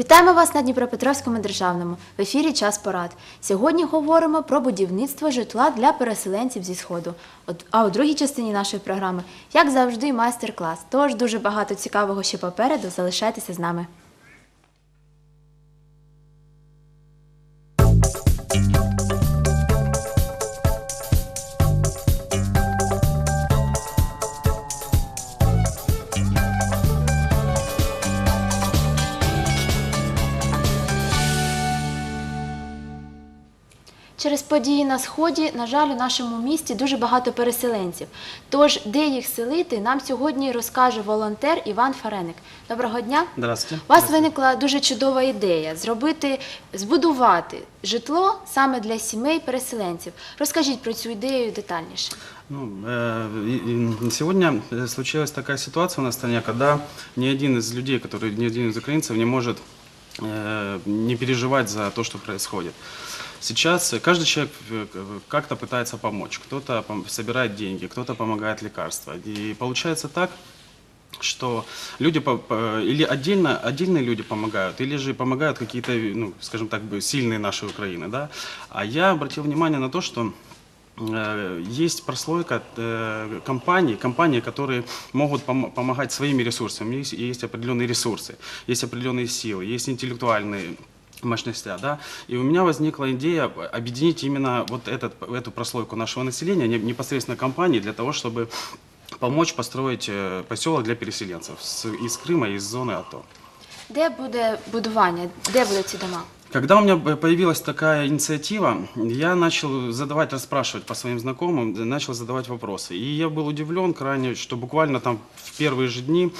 Вітаємо вас на Дніпропетровському державному в ефірі Час порад. Сьогодні говоримо про будівництво житла для переселенців зі сходу. А у другій частині нашої програми, як завжди, майстер-клас. Тож дуже багато цікавого ще попереду. Залишайтеся з нами. Через події на сході, на жаль, у нашому місті дуже багато переселенців. Тож, де їх селити, нам сьогодні розкаже волонтер Іван Фареник. Доброго дня. Здравствуйте. У вас виникла дуже чудова ідея зробити, збудувати житло саме для сімей переселенців. Розкажіть про цю ідею детальніше. Ну, э, и- и сегодня э, случилась такая ситуация у нас в стране, когда ни один из людей, который, ни один из украинцев не может э, не переживать за то, что происходит. Сейчас э, каждый человек э, к- как-то пытается помочь. Кто-то собирает деньги, кто-то помогает лекарства. И получается так, что люди или отдельно отдельные люди помогают, или же помогают какие-то, ну, скажем так, сильные наши Украины, да. А я обратил внимание на то, что э, есть прослойка э, компаний, компаний, которые могут пом- помогать своими ресурсами. Есть, есть определенные ресурсы, есть определенные силы, есть интеллектуальные мощностя, да, и у меня возникла идея объединить именно вот этот, эту прослойку нашего населения, не- непосредственно компании, для того, чтобы помочь построить э, поселок для переселенцев с- из Крыма, из зоны АТО. Де буде будування, де будуть ці дома? Когда у меня б- появилась такая инициатива, я начал задавать, расспрашивать по своим знакомым, д- начал задавать вопросы. И я был удивлен крайне, что буквально там в первые же дни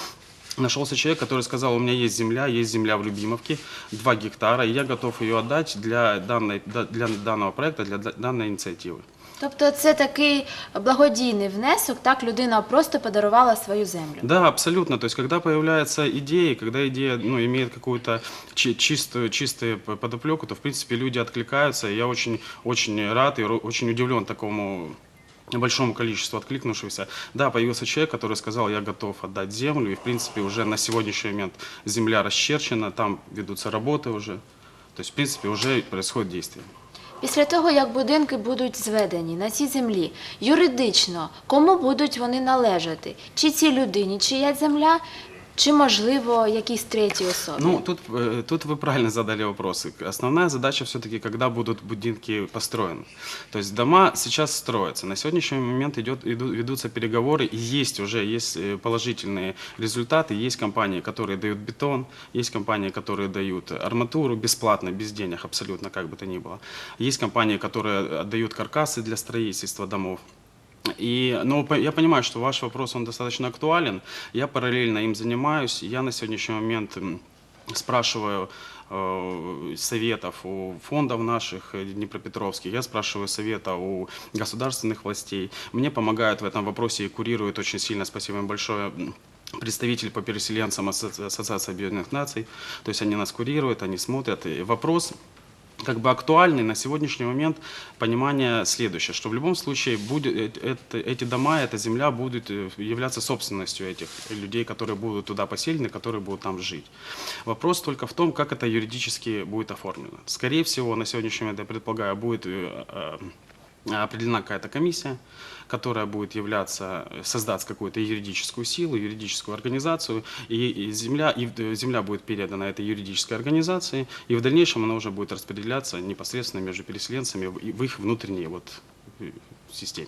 нашелся человек, который сказал, у меня есть земля, есть земля в Любимовке, 2 гектара, и я готов ее отдать для, данной, да- для данного проекта, для данной инициативы. Тобто це такий благодійний внесок, так людина просто подарувала свою землю. Да, абсолютно. То есть, когда появляется идея, когда идея ну, имеет какую-то чи- чистую, чистую подоплеку, то, в принципе, люди откликаются. И я очень, очень рад и очень удивлен такому большому количеству откликнувшихся. Да, появился человек, который сказал, я готов отдать землю, и, в принципе, уже на сегодняшний момент земля расчерчена, там ведутся работы уже. То есть, в принципе, уже происходит действие. Після того, як будинки будуть зведені на цій землі, юридично кому будуть вони належати? Чи цій людині, чия земля, чи можливо якійсь третій особі? Ну, тут, э, тут вы правильно задали вопросы. Основная задача все-таки, когда будут будинки построены. То есть дома сейчас строятся. На сегодняшний момент идет, иду- ведутся переговоры, и есть уже есть э, положительные результаты. Есть компании, которые дают бетон, есть компании, которые дают арматуру бесплатно, без денег абсолютно, как бы то ни было. Есть компании, которые отдают каркасы для строительства домов. И, ну, я понимаю, что ваш вопрос, он достаточно актуален. Я параллельно им занимаюсь. Я на сегодняшний момент спрашиваю э, советов у фондов наших э, днепропетровских, я спрашиваю совета у государственных властей. Мне помогают в этом вопросе и курируют очень сильно, спасибо им большое, представитель по переселенцам Ассоциации Объединенных Наций. То есть они нас курируют, они смотрят. И вопрос как бы актуальный на сегодняшний момент понимание следующее, что в любом случае будет, э- это- эти дома, эта земля будут э, являться собственностью этих людей, которые будут туда поселены, которые будут там жить. Вопрос только в том, как это юридически будет оформлено. Скорее всего, на сегодняшний момент, я предполагаю, будет э, определена какая-то комиссия, которая будет являться, создаст какую-то юридическую силу, юридическую организацию, и, и земля, и э, земля будет передана этой юридической организации, и в дальнейшем она уже будет распределяться непосредственно между переселенцами в, и в их внутренней вот, э, системе.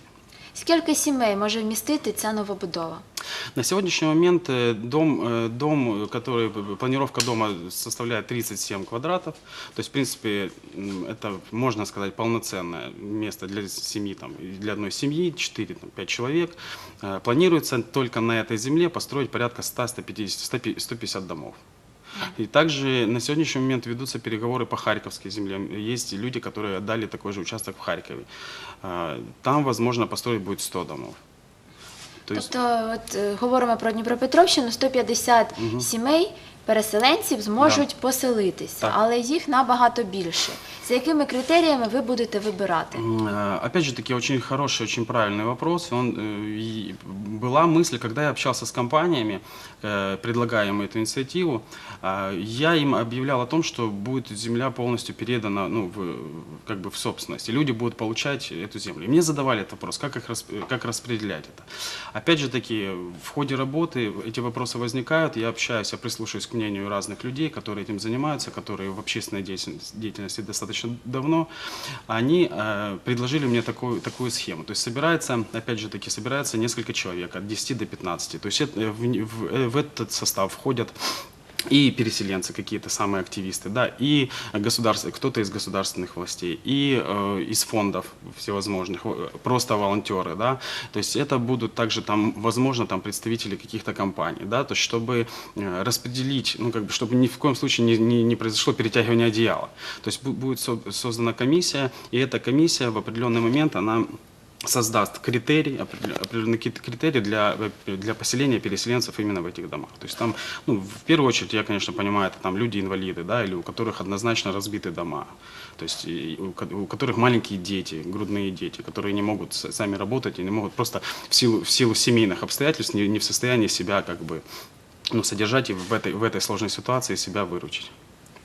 Скільки сімей може вмістити ця новобудова? На сегодняшний момент э, дом, э, дом, который, э, планировка дома составляет 37 квадратов. То есть, в принципе, это, можно сказать, полноценное место для семьи, там, для одной семьи, 4-5 человек. Планируется только на этой земле построить порядка 100-150 150 домов. И также на сегодняшний момент ведутся переговоры по Харьковской земле. Есть люди, которые отдали такой же участок в Харькове. Там, возможно, построить будет 100 домов. То есть- Тобто, от е, говоримо про Дніпропетровщину, 150 сімей переселенців зможуть поселитися, Так. але їх набагато більше. За якими критеріями ви будете вибирати? М, э, Опять же таки, очень хороший, очень правильный вопрос. Он, э, и была мысль, когда я общался с компаниями, э, предлагая им эту инициативу, а, я им объявлял о том, что будет земля полностью передана ну, в, как бы в собственность, и люди будут получать эту землю. И мне задавали этот вопрос, как, их, рас- как распределять это. Опять же таки, в ходе работы эти вопросы возникают, я общаюсь, я прислушиваюсь к мнению разных людей, которые этим занимаются, которые в общественной деятельности, деятельности достаточно давно, они э, предложили мне такую, такую схему. То есть собирается, опять же таки, собирается несколько человек, от 10 до 15. То есть это, э, в, не- в, э, в этот состав входят и переселенцы какие-то самые активисты, да, и государство, кто-то из государственных властей, и э, из фондов всевозможных, э, просто волонтеры, да, то есть это будут также там, возможно, там представители каких-то компаний, да, то есть чтобы э, распределить, ну, как бы, чтобы ни в коем случае не, не, не произошло перетягивание одеяла. То есть бу- будет со- создана комиссия, и эта комиссия в определенный момент, она создаст определен- определенные какие-то критерии для, для поселения переселенцев именно в этих домах. То есть там, ну, в первую очередь, я, конечно, понимаю, это там люди-инвалиды, да, или у которых однозначно разбиты дома, то есть у, у которых маленькие дети, грудные дети, которые не могут сами работать и не могут просто в силу, в силу семейных обстоятельств не, не в состоянии себя как бы ну, содержать и в этой, в этой сложной ситуации себя выручить.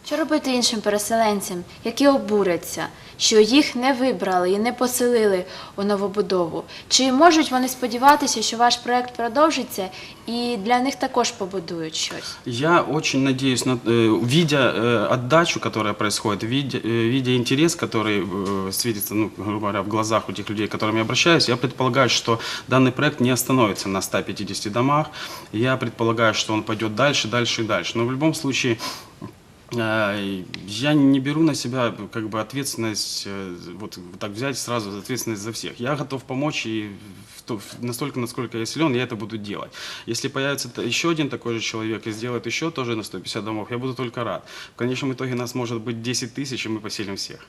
Що робити іншим переселенцям, які обуряться, що їх не вибрали і не поселили у новобудову? Чи можуть вони сподіватися, що ваш проект продовжиться і для них також побудують щось? Я очень надеюсь, на, э, видя э, отдачу, которая происходит, видя, э, видя интерес, который э, светится, ну, грубо говоря, в глазах у тех людей, к которым я обращаюсь, я предполагаю, что данный проект не остановится на 150 домах. Я предполагаю, что он пойдет дальше, дальше и дальше. Но в любом случае, э, я не беру на себя как бы ответственность, э, вот так взять сразу ответственность за всех. Я готов помочь и в то- в- настолько, насколько я силен, я это буду делать. Если появится т- еще один такой же человек и сделает еще тоже на 150 домов, я буду только рад. В конечном итоге нас может быть 10 тысяч, и мы поселим всех.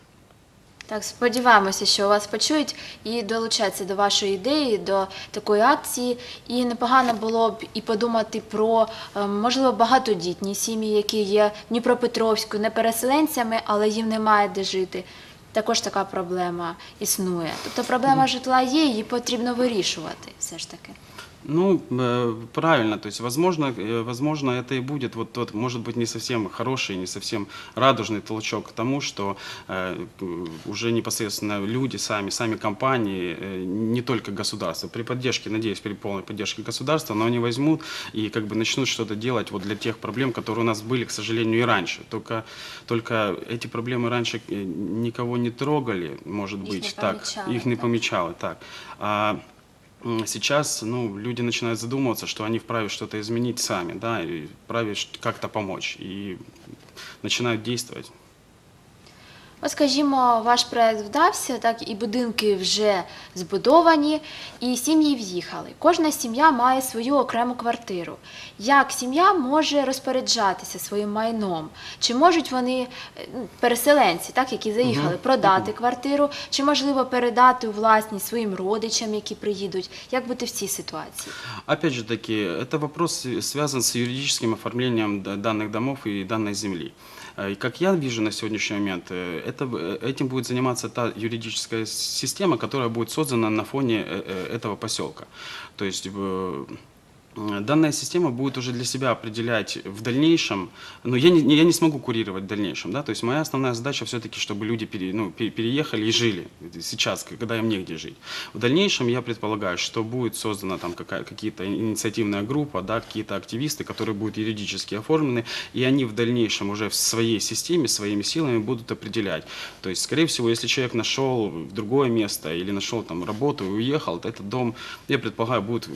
Так, сподіваємося, що вас почують і долучаться до вашої ідеї, до такої акції. І непогано було б і подумати про е, можливо багатодітні сім'ї, які є в Дніпропетровську, не переселенцями, але їм немає де жити. Також така проблема існує. Тобто проблема житла є, її потрібно вирішувати все ж таки. Ну, э, правильно, то есть, возможно, э, возможно, это и будет вот тот, может быть, не совсем хороший, не совсем радужный толчок к тому, что э, уже непосредственно люди сами, сами компании, не только государство, при поддержке, надеюсь, при полной поддержке государства, но они возьмут и как бы начнут что-то делать вот для тех проблем, которые у нас были, к сожалению, и раньше. Только, только эти проблемы раньше никого не трогали, может Их быть, не так, помечали, их не так. помечало, так. А, Сейчас ну, люди начинают задумываться, что они вправе что-то изменить сами, да, и вправе как-то помочь, и начинают действовать. От, скажімо, ваш проект вдався, так і будинки вже збудовані, і сім'ї в'їхали. Кожна сім'я має свою окрему квартиру. Як сім'я може розпоряджатися своїм майном? Чи можуть вони, е, ну, переселенці, так, які заїхали, Мгм. продати квартиру, чи можливо передати у власність своїм родичам, які приїдуть? Як бути в цій ситуації? Опять же таки, это вопрос э, связан с юридическим оформлением д- данных домов и данной земли. Э, И как я вижу на сегодняшний момент, э, это, б- э, этим будет заниматься та юридическая с- система, которая будет создана на фоне э, э, этого поселка. То есть э, э, данная система будет уже для себя определять в дальнейшем, но я не, я не смогу курировать в дальнейшем, да, то есть моя основная задача все-таки, чтобы люди пере- ну, пе- переехали и жили сейчас, когда им негде жить. В дальнейшем я предполагаю, что будет создана там какие-то инициативная группа, да, какие-то активисты, которые будут юридически оформлены, и они в дальнейшем уже в своей системе, своими силами будут определять. То есть, скорее всего, если человек нашел другое место или нашел там работу и уехал, то этот дом, я предполагаю, будет,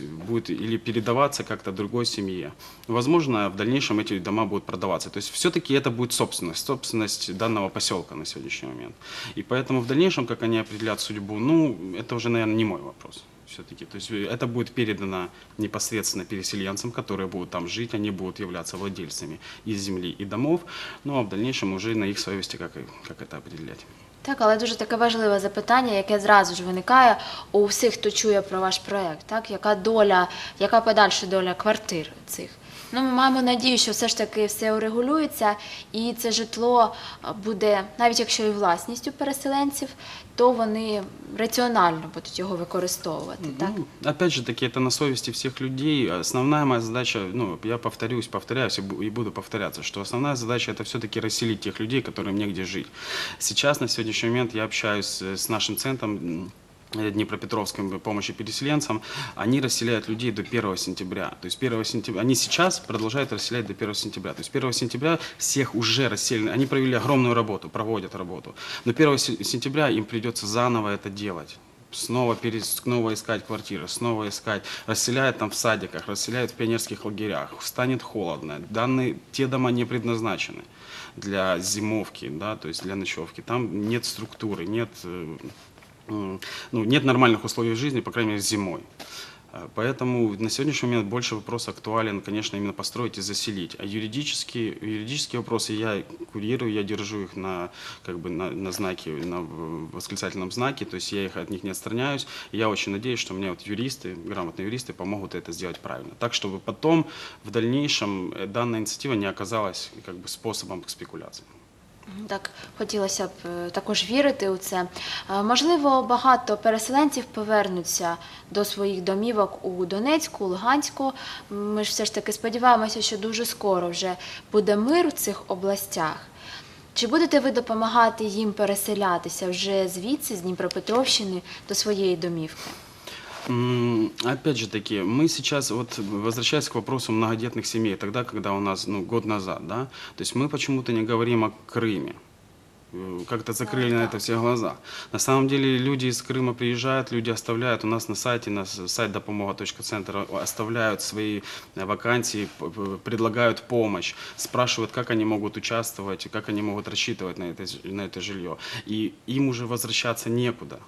будет или передаваться как-то другой семье. Возможно, в дальнейшем эти дома будут продаваться. То есть все-таки это будет собственность, собственность данного поселка на сегодняшний момент. И поэтому в дальнейшем, как они определят судьбу, ну, это уже, наверное, не мой вопрос все-таки. То есть это будет передано непосредственно переселенцам, которые будут там жить, они будут являться владельцами и земли, и домов, ну а в дальнейшем уже на их совести, как, как это определять. Так, але дуже таке важливе запитання, яке зразу ж виникає у всіх, хто чує про ваш проект. Так, яка доля, яка подальша доля квартир цих? Ну, ми маємо надію, що все ж таки все урегулюється, і це житло а, буде, навіть якщо і власністю переселенців, то вони раціонально будуть його використовувати. Так? Ну, опять же таки, это на совести всех людей. Основная моя задача, ну, я повторюсь, повторяюсь и бу- и буду повторяться, что основная задача это все-таки расселить тех людей, которым негде жить. Сейчас, на сегодняшний момент, я общаюсь э, с нашим центром Э, Днепропетровским помощи переселенцам, они расселяют людей до 1 сентября. То есть 1 сентября, они сейчас продолжают расселять до 1 сентября. То есть 1 сентября всех уже расселены, они провели огромную работу, проводят работу. Но 1 се- сентября им придется заново это делать снова, перес- снова искать квартиры, снова искать, расселяют там в садиках, расселяют в пионерских лагерях, станет холодно, данные, те дома не предназначены для зимовки, да, то есть для ночевки, там нет структуры, нет, э, ну, нет нормальных условий жизни, по крайней мере, зимой. Э, Поэтому на сегодняшний момент больше вопрос актуален, конечно, именно построить и заселить. А юридические, юридические вопросы я курирую, я держу их на, как бы на, на знаке, на восклицательном знаке, то есть я их от них не отстраняюсь. И я очень надеюсь, что мне вот юристы, грамотные юристы помогут это сделать правильно. Так, чтобы потом в дальнейшем э, данная инициатива не оказалась как бы способом к спекуляции. Так, хотілося б е, також вірити у це. Е, Можливо, багато переселенців повернуться до своїх домівок у Донецьку, Луганську. Ми ж все ж таки сподіваємося, що дуже скоро вже буде мир у цих областях. Чи будете ви допомагати їм переселятися вже звідси, з Дніпропетровщини, до своєї домівки? Опять же таки, мы сейчас, вот возвращаясь к вопросу многодетных семей, тогда, когда у нас, ну, год назад, да, то есть мы почему-то не говорим о Крыме. Э, Как-то закрыли на это все глаза. На самом деле люди из Крыма приезжают, люди оставляют у нас на сайте, на сайт допомога.центр оставляют свои э, вакансии, предлагают помощь, спрашивают, как они могут участвовать, как они могут рассчитывать на это, на это жилье. И им уже возвращаться некуда.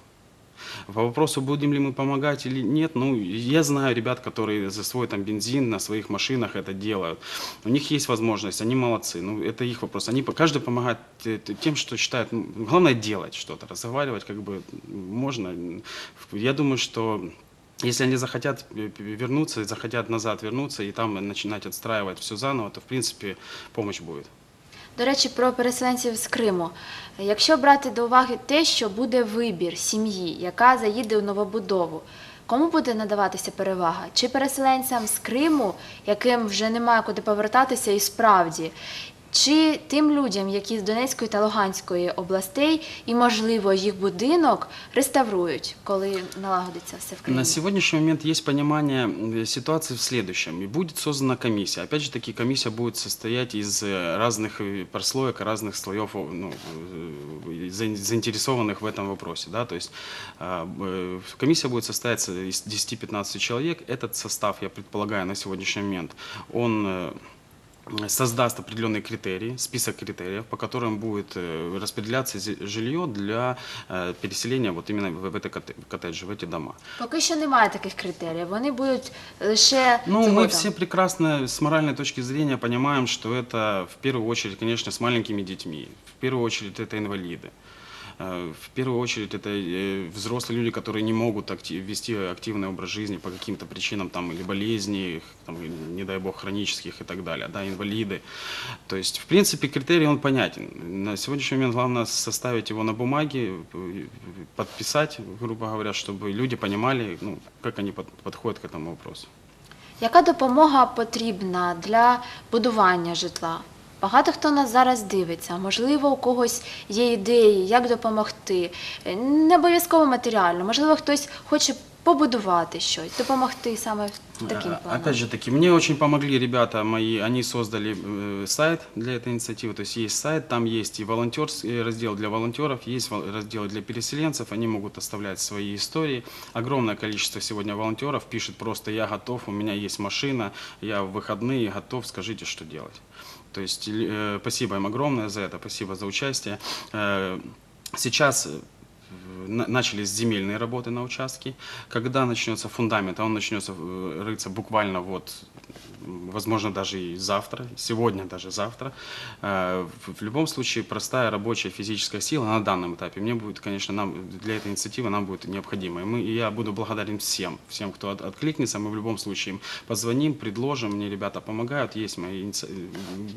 По вопросу, будем ли мы помогать или нет, ну, я знаю ребят, которые за свой там бензин на своих машинах это делают. У них есть возможность, они молодцы, ну, это их вопрос. Они, каждый помогает э, тем, что считает, ну, главное делать что-то, разговаривать как бы можно. Я думаю, что если они захотят э, вернуться, захотят назад вернуться и там начинать отстраивать все заново, то, в принципе, помощь будет. До речі, про переселенців з Криму. Якщо брати до уваги те, що буде вибір сім'ї, яка заїде у новобудову, кому буде надаватися перевага? Чи переселенцям з Криму, яким вже немає куди повертатися і справді, чи тим людям, які з Донецької та Луганської областей, і, можливо, їх будинок реставрують, коли налагодиться все в Криму? На сегодняшний момент есть понимание э, ситуации в следующем. И будет создана комиссия. Опять же таки, комиссия будет состоять из э, разных э, прослоек, разных слоев о, ну, э, заин- заинтересованных в этом вопросе. Да? То есть а, э, комиссия будет состояться из 10-15 человек. Этот состав, я предполагаю, на сегодняшний момент, он э, создаст определенные критерии, список критериев, по которым будет э, распределяться зи- жилье для э, переселения вот именно в, в это котте- коттеджи, в эти дома. Поки що немає таких критеріїв. Вони будуть лише Ну, мы згодом. все прекрасно с моральной точки зрения понимаем, что это в первую очередь, конечно, с маленькими детьми, в первую очередь это инвалиды. Э, В первую очередь это э, взрослые люди, которые не могут акти- вести активный образ жизни по каким-то причинам, там, или болезней, там, или, не дай бог, хронических и так далее, да, инвалиды. То есть, в принципе, критерий, он понятен. На сегодняшний момент главное составить его на бумаге, э, подписать, грубо говоря, чтобы люди понимали, ну, как они под- подходят к этому вопросу. Яка допомога потрібна для будування житла? Багато хто нас зараз дивиться. Можливо, у когось є ідеї, як допомогти. Е, Не обов'язково матеріально. Можливо, хтось хоче побудувати щось, допомогти саме таким А, планом. Опять же таки, мне очень помогли ребята мои, они создали э, сайт для этой инициативы, то есть есть сайт, там есть и волонтерский раздел для волонтеров, есть вол- раздел для переселенцев, они могут оставлять свои истории. Огромное количество сегодня волонтеров пишет просто «я готов, у меня есть машина, я в выходные готов, скажите, что делать». То есть э, спасибо им огромное за это, спасибо за участие. Э, Сейчас э, на- начались земельные работы на участке. Когда начнется фундамент, а он начнется э, рыться буквально вот, возможно, даже и завтра, сегодня даже завтра. Э, В любом случае, простая рабочая физическая сила на данном этапе, мне будет, конечно, нам, для этой инициативы нам будет необходима. И, мы, я буду благодарен всем, всем, кто от- откликнется. Мы в любом случае им позвоним, предложим, мне ребята помогают, есть мои иници-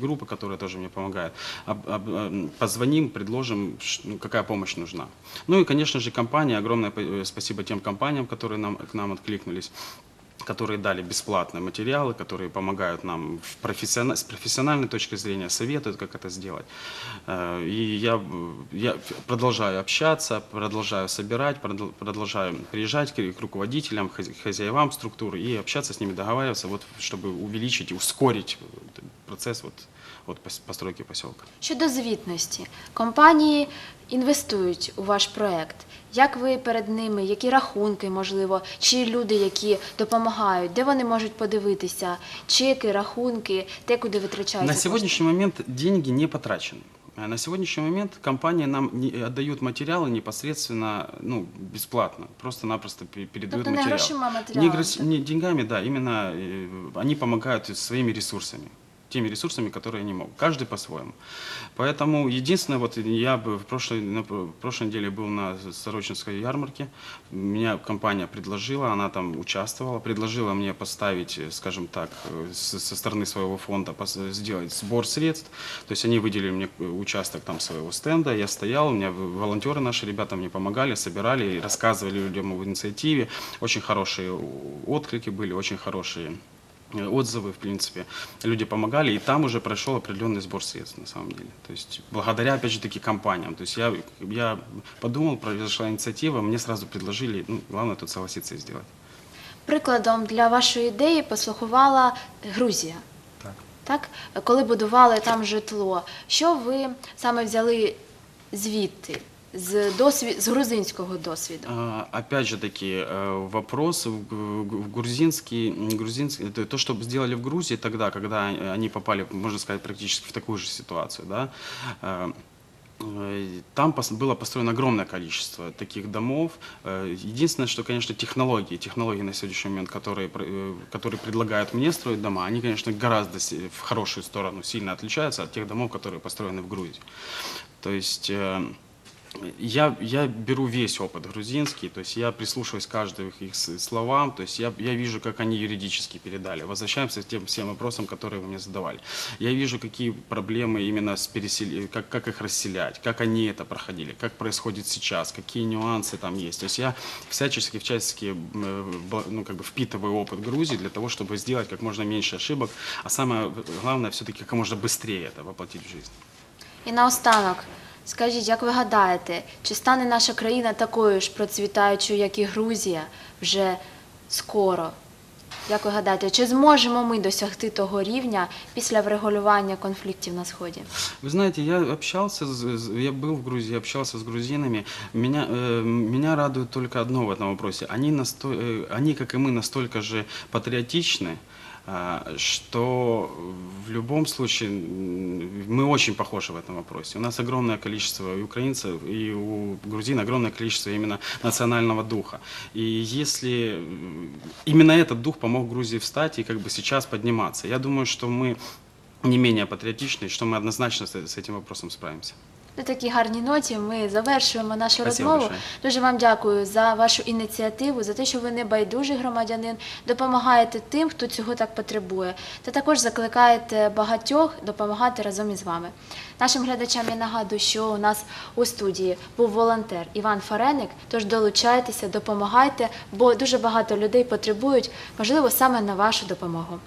группы, которые тоже мне помогают. Об- об- э, позвоним, предложим, ну, какая помощь нужна. Ну и, конечно же, компании, огромное э, спасибо тем компаниям, которые нам, к нам откликнулись которые дали бесплатные материалы, которые помогают нам в профессиона- с профессиональной точки зрения, советуют, как это сделать. Э, И я, э, я продолжаю общаться, продолжаю собирать, продол- продолжаю приезжать к, к руководителям, хозя- хозяевам структуры и общаться с ними, договариваться, вот, чтобы увеличить и ускорить э, процесс вот, вот пос- постройки поселка. Щодо звітності, компанії інвестують у ваш проект. Як ви перед ними, які рахунки, можливо, чи люди, які допомагають, де вони можуть подивитися, чеки, рахунки, те, куди витрачаються На сегодняшний момент деньги не потрачены. А На сегодняшний момент компания нам не- отдают материалы непосредственно, ну, бесплатно, просто-напросто пе- передают Тобто не материал. грошима, а не, матеріалами, грош- так? не деньгами, да, именно э, они помогают своими ресурсами Теми ресурсами, которые они могут, каждый по-своему. Поэтому единственное, вот я бы в прошлой, на пр- прошлой неделе был на Сорочинской ярмарке, меня компания предложила, она там участвовала, предложила мне поставить, э, скажем так, э, со стороны своего фонда сделать сбор средств, то есть они выделили мне э, участок там своего стенда, я стоял, у меня волонтеры наши ребята мне помогали, собирали, рассказывали людям об инициативе, очень хорошие отклики были, очень хорошие отзывы, в принципе, люди помогали, и там уже прошел определенный сбор средств, на самом деле. То есть, благодаря, опять же таки, компаниям. То есть, я, я подумал, произошла инициатива, мне сразу предложили, ну, главное тут согласиться и сделать. Прикладом для вашої ідеї послугувала Грузія. Так. Так, коли будували там житло, що ви саме взяли звідти з досвід з грузинського досвіду? А, Опять же таки, э, вопрос в г- в грузинский, м, грузинский, это то, что сделали в Грузии тогда, когда они попали, можно сказать, практически в такую же ситуацию, да, э, э, там пос- было построено огромное количество таких домов. Э, Единственное, что, конечно, технологии, технологии на сегодняшний момент, которые, пр- э, которые предлагают мне строить дома, они, конечно, гораздо си- в хорошую сторону сильно отличаются от тех домов, которые построены в Грузии. То есть э, я, я беру весь опыт грузинский, то есть я прислушиваюсь к каждым их словам, то есть я, я вижу, как они юридически передали. Возвращаемся к тем всем вопросам, которые вы мне задавали. Я вижу, какие проблемы именно с пересел... как, как их расселять, как они это проходили, как происходит сейчас, какие нюансы там есть. То есть я всячески, всячески ну, как бы впитываю опыт Грузии для того, чтобы сделать как можно меньше ошибок, а самое главное все-таки как можно быстрее это воплотить в жизнь. І наостанок, скажіть, як ви гадаєте, чи стане наша країна такою ж процвітаючою, як і Грузія, вже скоро? Як ви гадаєте, чи зможемо ми досягти того рівня після врегулювання конфліктів на сході? Вы знаете, я общался, с- с- я был в Грузии, общался с грузинами. Меня, э, меня радует только одно в этом вопросе. Они, насто- э, они, как и мы, настолько же патриотичны, а, что в любом случае м, мы очень похожи в этом вопросе. У нас огромное количество и украинцев, и у грузин огромное количество именно национального духа. И если м, именно этот дух помог Грузии встать и как бы сейчас подниматься, я думаю, что мы не менее патриотичны, что мы однозначно с, с этим вопросом справимся. На такій гарній ноті ми завершуємо нашу Спасибо розмову. большое. Дуже вам дякую за вашу ініціативу, за те, що ви не байдужий громадянин, допомагаєте тим, хто цього так потребує, та також закликаєте багатьох допомагати разом із вами. Нашим глядачам я нагадую, що у нас у студії був волонтер Іван Фареник. Тож долучайтеся, допомагайте, бо дуже багато людей потребують, можливо, саме на вашу допомогу.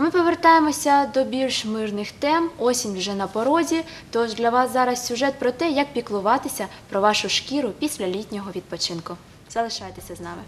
Ми повертаємося до більш мирних тем. Осінь вже на порозі. Тож для вас зараз сюжет про те, як піклуватися про вашу шкіру після літнього відпочинку. Залишайтеся з нами.